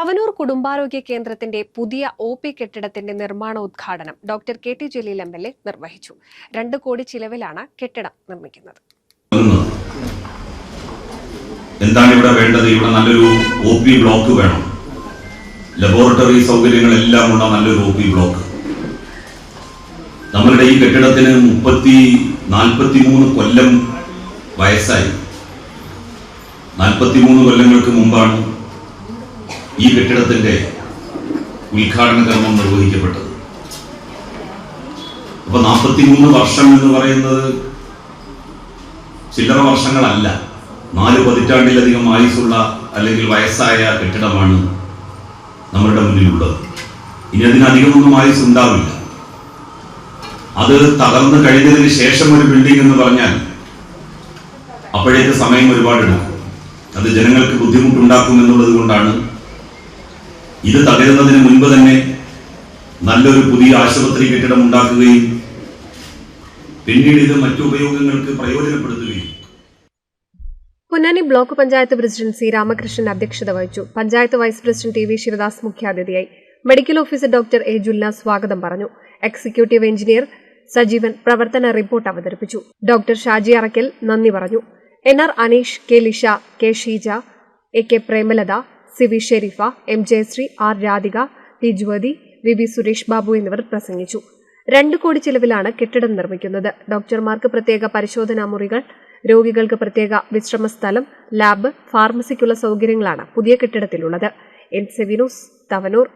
തവനൂർ കുടുംബാരോഗ്യ കേന്ദ്രത്തിന്റെ പുതിയ ഒ പി കെട്ടിടത്തിന്റെ നിർമ്മാണോദ്ഘാടനം doctor K T Jaleel M L A നിർവഹിച്ചു. രണ്ട് കോടി ചിലവിലാണ് കെട്ടിടം നിർമ്മിക്കുന്നത്. എന്താണ് ഇവിടെ വേണ്ടത്? ഇവിടെ നല്ലൊരു ഒ പി ബ്ലോക്ക് വേണം. ലബോറട്ടറി സൗകര്യങ്ങളെല്ലാം ഉള്ള നല്ലൊരു ഒ പി ബ്ലോക്ക്. നമ്മളുടെ ഈ കെട്ടിടത്തിന് മുപ്പത്തി നാൽപ്പത്തി മൂന്ന് കൊല്ലം വയസ്സായി. നാൽപ്പത്തി മൂന്ന് കൊല്ലങ്ങൾക്ക് മുമ്പാണ് ഈ കെട്ടിടത്തിന്റെ ഉദ്ഘാടന കർമ്മം നിർവഹിക്കപ്പെട്ടത്. അപ്പൊ നാൽപ്പത്തി മൂന്ന് വർഷം എന്ന് പറയുന്നത് ചില്ലറ വർഷങ്ങളല്ല. നാല് പതിറ്റാണ്ടിലധികം ആയുസുള്ള അല്ലെങ്കിൽ വയസ്സായ കെട്ടിടമാണ് നമ്മളുടെ മുന്നിലുള്ളത്. ഇനി അതിനധികമൊന്നും ആയുസ് ഉണ്ടാവില്ല അത് തകർന്നു കഴിഞ്ഞതിന് ശേഷം ഒരു ബിൽഡിംഗ് എന്ന് പറഞ്ഞാൽ അപ്പോഴേക്ക് സമയം ഒരുപാട് എടുക്കും അത് ജനങ്ങൾക്ക് ബുദ്ധിമുട്ടുണ്ടാക്കും എന്നുള്ളത് കൊണ്ടാണ് ഇത് തകരുന്നതിന് മുൻപ് തന്നെ നല്ലൊരു പുതിയ ആശുപത്രി കെട്ടിടം ഉണ്ടാക്കുകയും പിന്നീട് ഇത് മറ്റു ഉപയോഗങ്ങൾക്ക് പ്രയോജനപ്പെടുത്തുകയും. Ponnani block panchayat president C Ramakrishnan അധ്യക്ഷത വഹിച്ചു. Panchayat vice president T V Sivadas മുഖ്യാതിഥിയായി. Medical officer doctor A Julla സ്വാഗതം പറഞ്ഞു. എക്സിക്യൂട്ടീവ് എഞ്ചിനീയർ സജീവൻ പ്രവർത്തന റിപ്പോർട്ട് അവതരിപ്പിച്ചു. ഡോക്ടർ ഷാജി അറക്കൽ നന്ദി പറഞ്ഞു. N R Aneesh K Lisha K Sheeja A K Premalatha C V Shareefa M Jayasree R Radhika T Jyothi V V Suresh Babu എന്നിവർ പ്രസംഗിച്ചു. രണ്ട് കോടി ചിലവിലാണ് കെട്ടിടം നിർമ്മിക്കുന്നത്. ഡോക്ടർമാർക്ക് പ്രത്യേക പരിശോധനാ മുറികൾ രോഗികൾക്ക് പ്രത്യേക വിശ്രമ സ്ഥലം ലാബ് ഫാർമസിക്കുള്ള സൗകര്യങ്ങളാണ് പുതിയ കെട്ടിടത്തിലുള്ളത്. എൻ സെവിനോസ് തവനൂർ.